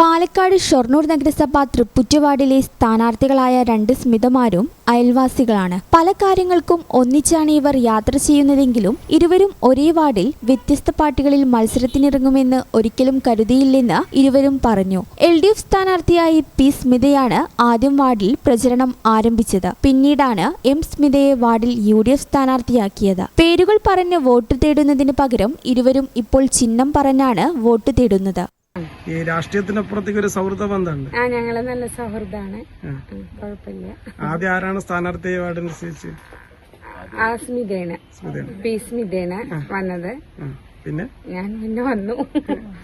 പാലക്കാട് ഷൊർണൂർ നഗരസഭ തൃപ്പുറ്റുവാർഡിലെ സ്ഥാനാർത്ഥികളായ രണ്ട് സ്മിതമാരും അയൽവാസികളാണ്. പല കാര്യങ്ങൾക്കും ഒന്നിച്ചാണ് ഇവർ യാത്ര ചെയ്യുന്നതെങ്കിലും ഇരുവരും ഒരേ വാർഡിൽ വ്യത്യസ്ത പാർട്ടികളിൽ മത്സരത്തിനിറങ്ങുമെന്ന് ഒരിക്കലും കരുതിയില്ലെന്ന് ഇരുവരും പറഞ്ഞു. എൽ ഡി എഫ് സ്ഥാനാർത്ഥിയായി പി സ്മിതയാണ് ആദ്യം വാർഡിൽ പ്രചരണം ആരംഭിച്ചത്. പിന്നീടാണ് എം സ്മിതയെ വാർഡിൽ യു ഡി എഫ് സ്ഥാനാർത്ഥിയാക്കിയത്. പേരുകൾ പറഞ്ഞ് വോട്ട് തേടുന്നതിന് പകരം ഇരുവരും ഇപ്പോൾ ചിഹ്നം പറഞ്ഞാണ് വോട്ട് തേടുന്നത്. ഈ രാഷ്ട്രീയത്തിനപ്പുറത്തേക്ക് ഒരു സൗഹൃദ ബന്ധമുണ്ട്. ആ ഞങ്ങൾ നല്ല സൗഹൃദാണ് കുഴപ്പമില്ല. ആദ്യം ആരാണ് സ്ഥാനാർത്ഥി വാർഡനുസരിച്ച് ആ സ്മിതയാണ് പി സ്മിതയാണ് വന്നത്. പിന്നെ? ഞാൻ പിന്നെ വന്നു.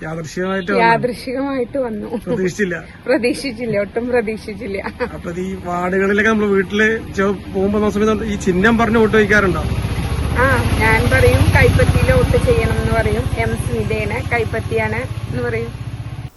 യാദൃശികമായിട്ട്. യാദൃശികമായിട്ട് വന്നു. പ്രതീക്ഷിച്ചില്ല. പ്രതീക്ഷിച്ചില്ല. ഒട്ടും പ്രതീക്ഷിച്ചില്ല. അപ്പൊ ഈ വാർഡുകളിലൊക്കെ നമ്മൾ വീട്ടിൽ പോകുമ്പോ സമയത്ത് ഈ ചിഹ്നം പറഞ്ഞ് വോട്ട് വയ്ക്കാറുണ്ടോ? ആ ഞാൻ പറയും കൈപ്പത്തിയിൽ വോട്ട് ചെയ്യണം എന്ന് പറയും. എം സ്മിതേന കൈപ്പത്തിയാണ് എന്ന് പറയും.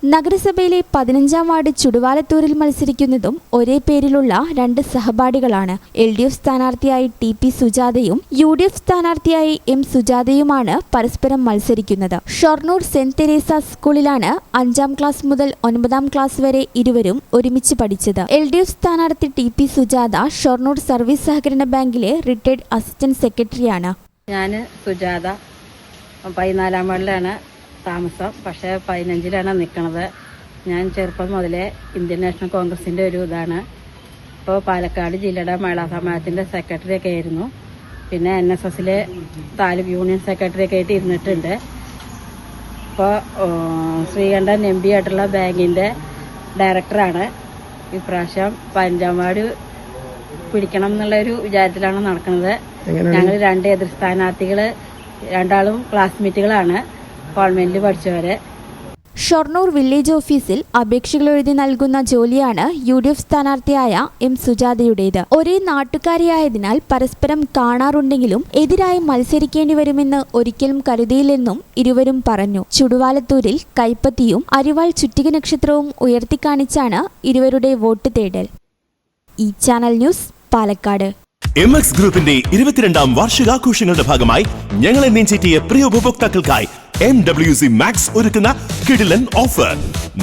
നഗരസഭയിലെ പതിനഞ്ചാം വാർഡ് ചുടുവാലത്തൂരിൽ മത്സരിക്കുന്നതും ഒരേ പേരിലുള്ള രണ്ട് സഹപാഠികളാണ്. എൽ ഡി എഫ് സ്ഥാനാർത്ഥിയായി ടി പി സുജാതയും യു ഡി എഫ് സ്ഥാനാർത്ഥിയായി എം സുജാതയുമാണ് പരസ്പരം മത്സരിക്കുന്നത്. ഷൊർണൂർ സെന്റ് തെരേസ സ്കൂളിലാണ് അഞ്ചാം ക്ലാസ് മുതൽ ഒൻപതാം ക്ലാസ് വരെ ഇരുവരും ഒരുമിച്ച് പഠിച്ചത്. എൽ ഡി എഫ് സ്ഥാനാർത്ഥി T P Sujatha Shoranur service സഹകരണ ബാങ്കിലെ റിട്ടയർഡ് അസിസ്റ്റന്റ് സെക്രട്ടറിയാണ്. ഞാൻ സുജാത. പതിനാലാം വാർഡിലാണ് താമസം. പക്ഷേ പതിനഞ്ചിലാണ് നിൽക്കുന്നത് ഞാൻ ചെറുപ്പം മുതലേ ഇന്ത്യൻ നാഷണൽ കോൺഗ്രസിന്റെ ഒരു ഇതാണ്. ഇപ്പോൾ പാലക്കാട് ജില്ലയുടെ മഹിളാ സമാജത്തിന്റെ സെക്രട്ടറി ഒക്കെ ആയിരുന്നു. പിന്നെ എൻ എസ് എസിലെ താലൂക്ക് യൂണിയൻ സെക്രട്ടറി ഒക്കെ ആയിട്ട് ഇരുന്നിട്ടുണ്ട്. ഇപ്പോൾ ശ്രീകണ്ഠൻ എം പി ആയിട്ടുള്ള ബാങ്കിന്റെ ഡയറക്ടറാണ് ഇപ്രാവശ്യം പതിനഞ്ചാം വാർഡ് പിടിക്കണം എന്നുള്ളൊരു വിചാരത്തിലാണ് നടക്കുന്നത് ഞങ്ങൾ രണ്ട് എതിർ സ്ഥാനാർത്ഥികൾ രണ്ടാളും ക്ലാസ്മേറ്റുകളാണ് കോൺവെന്റിൽ പഠിച്ചവരെ. ഷൊർണൂർ വില്ലേജ് ഓഫീസിൽ അപേക്ഷകൾ എഴുതി നൽകുന്ന ജോലിയാണ് യു ഡി എഫ് സ്ഥാനാർത്ഥിയായ എം സുജാതയുടേത്. ഒരേ നാട്ടുകാരിയായതിനാൽ പരസ്പരം കാണാറുണ്ടെങ്കിലും എതിരായി മത്സരിക്കേണ്ടി വരുമെന്ന് ഒരിക്കലും കരുതിയില്ലെന്നും ഇരുവരും പറഞ്ഞു. ചുടുവാലത്തൂരിൽ കൈപ്പത്തിയും അരിവാൾ ചുറ്റിക നക്ഷത്രവും ഉയർത്തിക്കാണിച്ചാണ് ഇരുവരുടെ വോട്ട് തേടൽ. ഈ channel news Palakkad. M X ഗ്രൂപ്പിന്റെ ഇരുപത്തിരണ്ടാം വാർഷികാഘോഷങ്ങളുടെ ഭാഗമായി ഞങ്ങളെ നീഞ്ചേറ്റിയ പ്രിയ ഉപഭോക്താക്കൾക്കായി എം ഡബ്ല്യു സി മാക്സ് ഒരുക്കുന്ന കിടിലൻ ഓഫർ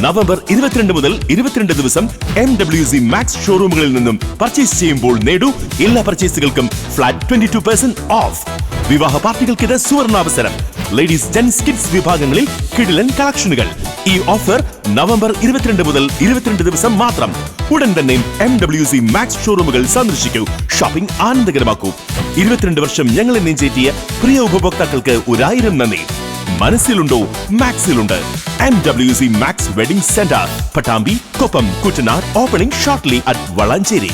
നവംബർ ഇരുപത്തിരണ്ട് മുതൽ ഇരുപത്തിരണ്ട് ദിവസം എം ഡബ്ല്യു സി മാക്സ് ഷോറൂമുകളിൽ നിന്നും പർച്ചേസ് ചെയ്യുമ്പോൾ നേടൂ എല്ലാ പർച്ചേസുകൾക്കും flat twenty two percent off വിവാഹ പാർട്ടികൾക്കിത് സുവർണാവസരം. ലേഡീസ് ജെൻസ് കിഡ്സ് വിഭാഗങ്ങളിൽ കിടിലൻ കളക്ഷനുകൾ ഈ ഓഫർ നവംബർ ഇരുപത്തിരണ്ട് മുതൽ ഇരുപത്തിരണ്ട് ദിവസം മാത്രം. ഉടൻ തന്നെ എം ഡബ്ല്യു സി മാക്സ് ഷോറൂമുകൾ സന്ദർശിക്കൂ. ഷോപ്പിംഗ് ആനന്ദകരമാക്കൂ. ഇരുപത്തിരണ്ട് വർഷം ഞങ്ങളെ നെഞ്ചേറ്റിയ പ്രിയ ഉപഭോക്താക്കൾക്ക് ഒരായിരം നന്ദി. മനസ്സിലുണ്ടോ? മാക്സിലുണ്ട്. M W C Max wedding centre Pattambi Koppam Kuttanad opening shortly at Valanchery.